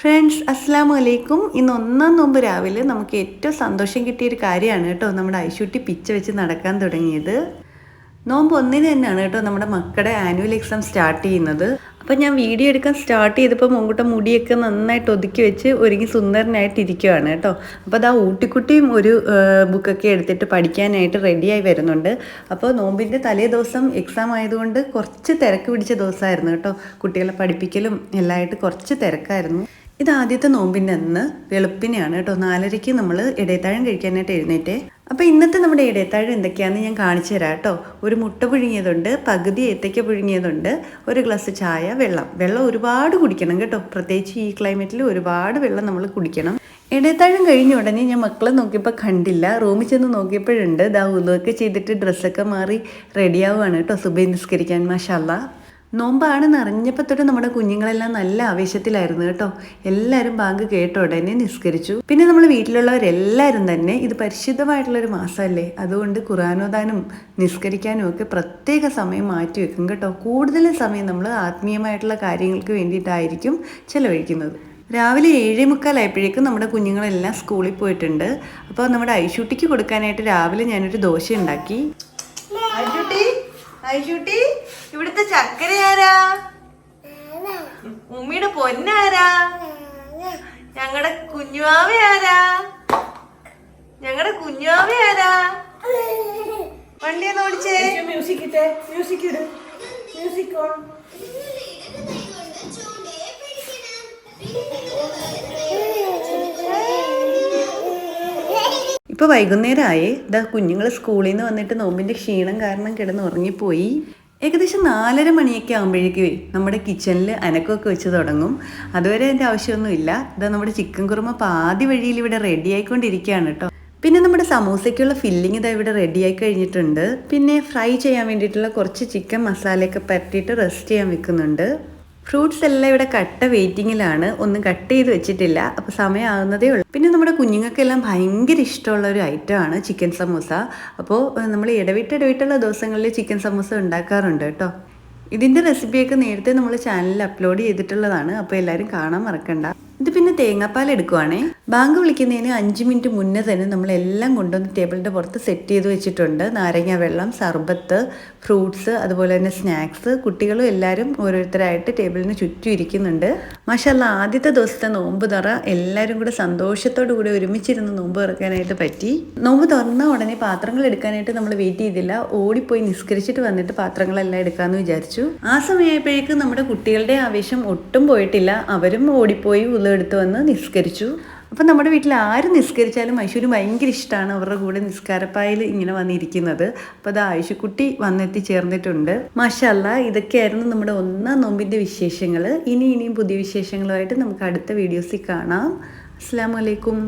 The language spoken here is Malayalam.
ഫ്രണ്ട്സ് അസ്സാം വലൈക്കും ഇന്ന് ഒന്നാം നോമ്പ് രാവിലെ നമുക്ക് ഏറ്റവും സന്തോഷം കിട്ടിയൊരു കാര്യമാണ് കേട്ടോ. നമ്മുടെ ഐശുട്ടി പിച്ച വെച്ച് നടക്കാൻ തുടങ്ങിയത്. നോമ്പ് ഒന്നിന് തന്നെയാണ് കേട്ടോ നമ്മുടെ മക്കളുടെ ആനുവൽ എക്സാം സ്റ്റാർട്ട് ചെയ്യുന്നത്. അപ്പം ഞാൻ വീഡിയോ എടുക്കാൻ സ്റ്റാർട്ട് ചെയ്തപ്പോൾ മുൻകൂട്ട മുടിയൊക്കെ നന്നായിട്ട് ഒതുക്കി വെച്ച് ഒരുങ്ങി സുന്ദരനായിട്ട് ഇരിക്കുവാണ് കേട്ടോ. അപ്പോൾ അതാ ഊട്ടിക്കുട്ടിയും ഒരു ബുക്കൊക്കെ എടുത്തിട്ട് പഠിക്കാനായിട്ട് റെഡിയായി വരുന്നുണ്ട്. അപ്പോൾ നോമ്പിന്റെ തലേ ദിവസം എക്സാം ആയതുകൊണ്ട് കുറച്ച് തിരക്ക് പിടിച്ച ദിവസമായിരുന്നു കേട്ടോ. കുട്ടികളെ പഠിപ്പിക്കലും എല്ലാമായിട്ട് കുറച്ച് തിരക്കായിരുന്നു. ഇത് ആദ്യത്തെ നോമ്പിന്റെ അന്ന് വെളുപ്പിനെയാണ് കേട്ടോ. നാലരയ്ക്ക് നമ്മൾ ഇടയത്താഴം കഴിക്കാനായിട്ട് എഴുന്നേറ്റേ. അപ്പോൾ ഇന്നത്തെ നമ്മുടെ ഇടയത്താഴം എന്തൊക്കെയാണെന്ന് ഞാൻ കാണിച്ചു തരാം കേട്ടോ. ഒരു മുട്ട പുഴുങ്ങിയതുണ്ട് പകുതി ഏത്തയ്ക്ക പുഴുങ്ങിയതുണ്ട് ഒരു ഗ്ലാസ് ചായ വെള്ളം. വെള്ളം ഒരുപാട് കുടിക്കണം കേട്ടോ. പ്രത്യേകിച്ച് ഈ ക്ലൈമറ്റിൽ ഒരുപാട് വെള്ളം നമ്മൾ കുടിക്കണം. ഇടയത്താഴം കഴിഞ്ഞ ഉടനെ ഞാൻ മക്കളെ നോക്കിയപ്പോൾ കണ്ടില്ല. റൂമിൽ ചെന്ന് നോക്കിയപ്പോഴുണ്ട്. ദാ ഉലുവൊക്കെ ചെയ്തിട്ട് ഡ്രസ്സൊക്കെ മാറി റെഡിയാവുകയാണ് കേട്ടോ. സുബൈ നിസ്കരിക്കാൻ മാഷല്ല നോമ്പാണെന്ന് നിറഞ്ഞപ്പോൾ തൊട്ട് നമ്മുടെ കുഞ്ഞുങ്ങളെല്ലാം നല്ല ആവേശത്തിലായിരുന്നു കേട്ടോ. എല്ലാവരും ബാങ്ക് കേട്ട ഉടനെ നിസ്കരിച്ചു. പിന്നെ നമ്മൾ വീട്ടിലുള്ളവരെല്ലാവരും തന്നെ ഇത് പരിശുദ്ധമായിട്ടുള്ളൊരു മാസമല്ലേ? അതുകൊണ്ട് ഖുറാനോദാനും നിസ്കരിക്കാനും ഒക്കെ പ്രത്യേക സമയം മാറ്റി വെക്കും കേട്ടോ. കൂടുതൽ സമയം നമ്മൾ ആത്മീയമായിട്ടുള്ള കാര്യങ്ങൾക്ക് വേണ്ടിയിട്ടായിരിക്കും ചിലവഴിക്കുന്നത്. രാവിലെ ഏഴേ മുക്കാലായപ്പോഴേക്കും നമ്മുടെ കുഞ്ഞുങ്ങളെല്ലാം സ്കൂളിൽ പോയിട്ടുണ്ട്. അപ്പോൾ നമ്മുടെ ഐശുട്ടിക്ക് കൊടുക്കാനായിട്ട് രാവിലെ ഞാനൊരു ദോശ ഉണ്ടാക്കി ഐശൂട്ടി ഐശൂട്ടി ഇവിടുത്തെ ചക്കര ആരാ? ഉമ്മിയുടെ പൊന്നാരാ? ഞങ്ങളുടെ കുഞ്ഞുവാവ ആരാ? ഞങ്ങളുടെ കുഞ്ഞുവാവ ആരാ? വണ്ടിയൊന്ന് ഓടിച്ചേ. മ്യൂസിക് ഇട്ടേ മ്യൂസിക് ഇട്. മ്യൂസിക് ഓൺ ഇപ്പൊ വൈകുന്നേരമായി. ഇതാ കുഞ്ഞുങ്ങൾ സ്കൂളിൽ നിന്ന് വന്നിട്ട് നോമ്പിന്റെ ക്ഷീണം കാരണം കിടന്ന് ഉറങ്ങിപ്പോയി. ഏകദേശം നാലര മണിയൊക്കെ ആകുമ്പോഴേക്കുവേ നമ്മുടെ കിച്ചണിൽ അനക്കമൊക്കെ വെച്ച് തുടങ്ങും. അതുവരെ അതിന്റെ ആവശ്യമൊന്നുമില്ല. ഇതാ നമ്മുടെ ചിക്കൻ കുറുമ പാതി വഴിയിൽ ഇവിടെ റെഡി ആയിക്കൊണ്ടിരിക്കുകയാണ് കേട്ടോ. പിന്നെ നമ്മുടെ സമൂസയ്ക്കുള്ള ഫില്ലിംഗ് ഇതാ ഇവിടെ റെഡി ആയി കഴിഞ്ഞിട്ടുണ്ട്. പിന്നെ ഫ്രൈ ചെയ്യാൻ വേണ്ടിയിട്ടുള്ള കുറച്ച് ചിക്കൻ മസാലയൊക്കെ പരട്ടിയിട്ട് റെസ്റ്റ് ചെയ്യാൻ വെക്കുന്നുണ്ട്. ഫ്രൂട്ട്സ് എല്ലാം ഇവിടെ കട്ട വെയിറ്റിങ്ങിലാണ്. ഒന്നും കട്ട് ചെയ്ത് വെച്ചിട്ടില്ല. അപ്പോൾ സമയമാകുന്നതേ ഉള്ളൂ. പിന്നെ നമ്മുടെ കുഞ്ഞുങ്ങൾക്കെല്ലാം ഭയങ്കര ഇഷ്ടമുള്ള ഒരു ഐറ്റമാണ് ചിക്കൻ സമൂസ. അപ്പോൾ നമ്മൾ ഇടവിട്ട് ഇടവിട്ടുള്ള ദിവസങ്ങളിൽ ചിക്കൻ സമൂസ ഉണ്ടാക്കാറുണ്ട് കേട്ടോ. ഇതിന്റെ റെസിപ്പിയൊക്കെ നേരത്തെ നമ്മൾ ചാനലിൽ അപ്ലോഡ് ചെയ്തിട്ടുള്ളതാണ്. അപ്പോൾ എല്ലാവരും കാണാൻ മറക്കണ്ട. ഇത് പിന്നെ തേങ്ങാപ്പാൽ എടുക്കുവാണേ. ബാങ്ക് വിളിക്കുന്നതിന് അഞ്ച് മിനിറ്റ് മുന്നേ തന്നെ നമ്മളെല്ലാം കൊണ്ടുവന്ന് ടേബിളിന്റെ പുറത്ത് സെറ്റ് ചെയ്ത് വെച്ചിട്ടുണ്ട്. നാരങ്ങ വെള്ളം സർബത്ത് ഫ്രൂട്ട്സ് അതുപോലെ തന്നെ സ്നാക്സ്. കുട്ടികളും എല്ലാവരും ഓരോരുത്തരായിട്ട് ടേബിളിന് ചുറ്റും ഇരിക്കുന്നുണ്ട്. മാഷല്ല ആദ്യത്തെ ദിവസത്തെ നോമ്പ് തുറ എല്ലാവരും കൂടെ സന്തോഷത്തോടു കൂടി ഒരുമിച്ചിരുന്ന് നോമ്പ് തുറക്കാനായിട്ട് പറ്റി. നോമ്പ് തുറന്ന ഉടനെ പാത്രങ്ങൾ എടുക്കാനായിട്ട് നമ്മൾ വെയിറ്റ് ചെയ്തില്ല. ഓടിപ്പോയി നിസ്കരിച്ചിട്ട് വന്നിട്ട് പാത്രങ്ങളെല്ലാം എടുക്കാമെന്ന് വിചാരിച്ചു. ആ സമയമായപ്പോഴേക്കും നമ്മുടെ കുട്ടികളുടെ ആവേശം ഒട്ടും പോയിട്ടില്ല. അവരും ഓടിപ്പോയി ഉള്ളെടുത്ത് വന്ന് നിസ്കരിച്ചു. അപ്പം നമ്മുടെ വീട്ടിൽ ആര് നിസ്കരിച്ചാലും ഐശ്വര്യ ഭയങ്കര ഇഷ്ടമാണ് അവരുടെ കൂടെ നിസ്കാരപ്പായിൽ ഇങ്ങനെ വന്നിരിക്കുന്നത്. അപ്പോൾ അത് ആയുഷക്കുട്ടി വന്നെത്തി ചേർന്നിട്ടുണ്ട് മാഷല്ല ഇതൊക്കെയായിരുന്നു നമ്മുടെ ഒന്നാം നോമ്പിന്റെ വിശേഷങ്ങൾ ഇനി ഇനിയും പുതിയ വിശേഷങ്ങളുമായിട്ട് നമുക്ക് അടുത്ത വീഡിയോസിൽ കാണാം. അസ്സാം വലൈക്കും